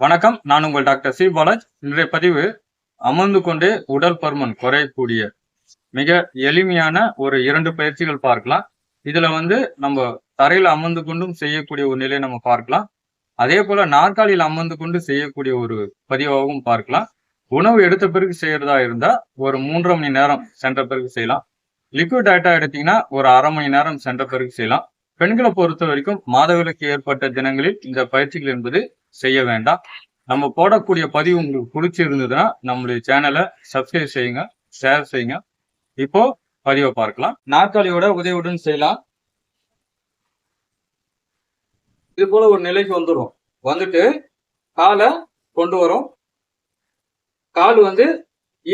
வணக்கம். நான் உங்கள் டாக்டர் சி. பாலாஜ். இன்றைய பதிவு அமர்ந்து கொண்டே உடல் பருமன் குறையக்கூடிய மிக எளிமையான ஒரு இரண்டு பயிற்சிகள் பார்க்கலாம். இதுல வந்து நம்ம தரையில் அமர்ந்து கொண்டும் செய்யக்கூடிய ஒரு நிலையை நம்ம பார்க்கலாம். அதே போல நாற்காலியில் அமர்ந்து கொண்டு செய்யக்கூடிய ஒரு பதிவாகவும் பார்க்கலாம். உணவு எடுத்த பிறகு செய்யறதா இருந்தா ஒரு மூன்றரை மணி நேரம் சென்ற பிறகு செய்யலாம். லிக்விட் டயட்டா எடுத்தீங்கன்னா ஒரு அரை மணி நேரம் சென்ற பிறகு செய்யலாம். பெண்களை பொறுத்த வரைக்கும் மாதவிலக்கு ஏற்பட்ட தினங்களில் இந்த பயிற்சிகள் என்பது செய்ய வேண்டாம். நம்ம போடக்கூடிய பதிவு உங்களுக்கு பிடிச்சிருந்ததுன்னா நம்மளுடைய சேனலை சப்ஸ்கிரைப் செய்யுங்க ஷேர் செய்யுங்க. இப்போ பதிவை பார்க்கலாம். நாற்காலியோட உதவியுடன் செய்யலாம். இது போல ஒரு நிலைக்கு வந்துடும் வந்துட்டு காலை கொண்டு வரோம். கால் வந்து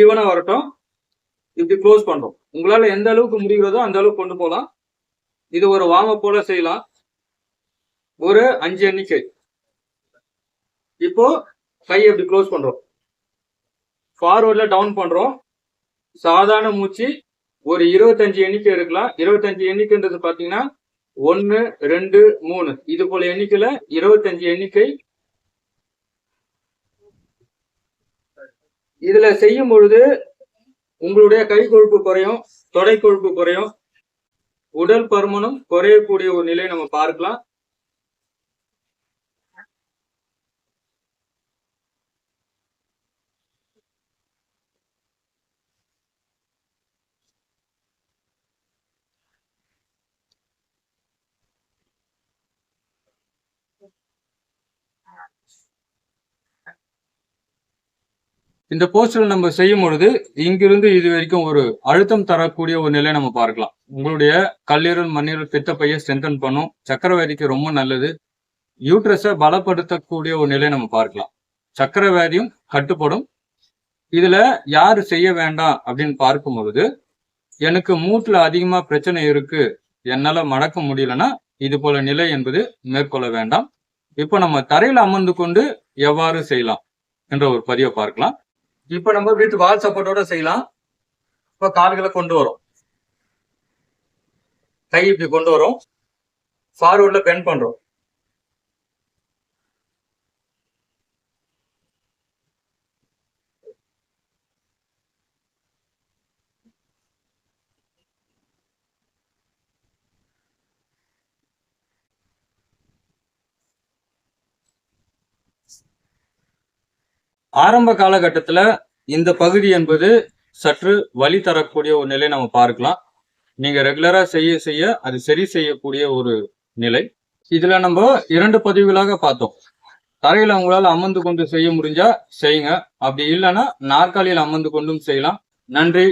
ஈவனாக வரட்டும். இப்படி க்ளோஸ் பண்ணுறோம் உங்களால் எந்த அளவுக்கு முடிகிறதோ அந்த அளவுக்கு கொண்டு போகலாம். இது ஒரு வாம போல செய்யலாம். ஒரு அஞ்சு எண்ணிக்கை. இப்போ கை எப்படி க்ளோஸ் பண்றோம். ஃபார்வர்ட்ல டவுன் பண்றோம். சாதாரண மூச்சு ஒரு இருபத்தஞ்சு எண்ணிக்கை இருக்கலாம். இருபத்தஞ்சு எண்ணிக்கைன்றது பாத்தீங்கன்னா ஒன்னு ரெண்டு மூணு. இது போல எண்ணிக்கையில இருபத்தஞ்சு எண்ணிக்கை. இதுல செய்யும் பொழுது உங்களுடைய கை கொழுப்பு குறையும் தொடை கொழுப்பு குறையும். உடல் பருமனும் குறையக்கூடிய ஒரு நிலையை நம்ம பார்க்கலாம். இந்த போஸ்டர் நம்ம செய்யும் பொழுது இங்கிருந்து இது வரைக்கும் ஒரு அழுத்தம் தரக்கூடிய ஒரு நிலையை நம்ம பார்க்கலாம். உங்களுடைய கல்லீரல் மண்ணீரல் பையை ஸ்ட்ரென்தன் பண்ணும். சக்கரவியாதிக்கு ரொம்ப நல்லது. யூட்ரஸை பலப்படுத்தக்கூடிய ஒரு நிலையை நம்ம பார்க்கலாம். சக்கரவாதியும் கட்டுப்படும். இதுல யார் செய்ய வேண்டாம் அப்படின்னு பார்க்கும் பொழுது எனக்கு மூட்டுல அதிகமா பிரச்சனை இருக்கு. என்னால மடக்க முடியலன்னா இது போல நிலை என்பது மேற்கொள்ள வேண்டாம். இப்போ நம்ம தரையில் அமர்ந்து கொண்டு எவ்வாறு செய்யலாம்? என்ற ஒரு பதிவை பார்க்கலாம். இப்ப நம்ம வீட்டு வால் சப்போர்ட்டோட செய்யலாம். இப்ப கால்களை கொண்டு வரோம். கை இப்படி கொண்டு வரோம். ஃபார்வர்டில் பெண்ட் பண்றோம். ஆரம்ப காலகட்டத்தில் இந்த பகுதி என்பது சற்று வழி தரக்கூடிய ஒரு நிலை நம்ம பார்க்கலாம். நீங்கள் ரெகுலராக செய்ய செய்ய அது சரி செய்யக்கூடிய ஒரு நிலை. இதில் நம்ம இரண்டு பதிவுகளாக பார்த்தோம். தரையில் உங்களால் அமர்ந்து கொண்டு செய்ய முடிஞ்சா செய்யுங்க. அப்படி இல்லைன்னா நாற்காலியில் அமர்ந்து கொண்டும் செய்யலாம். நன்றி.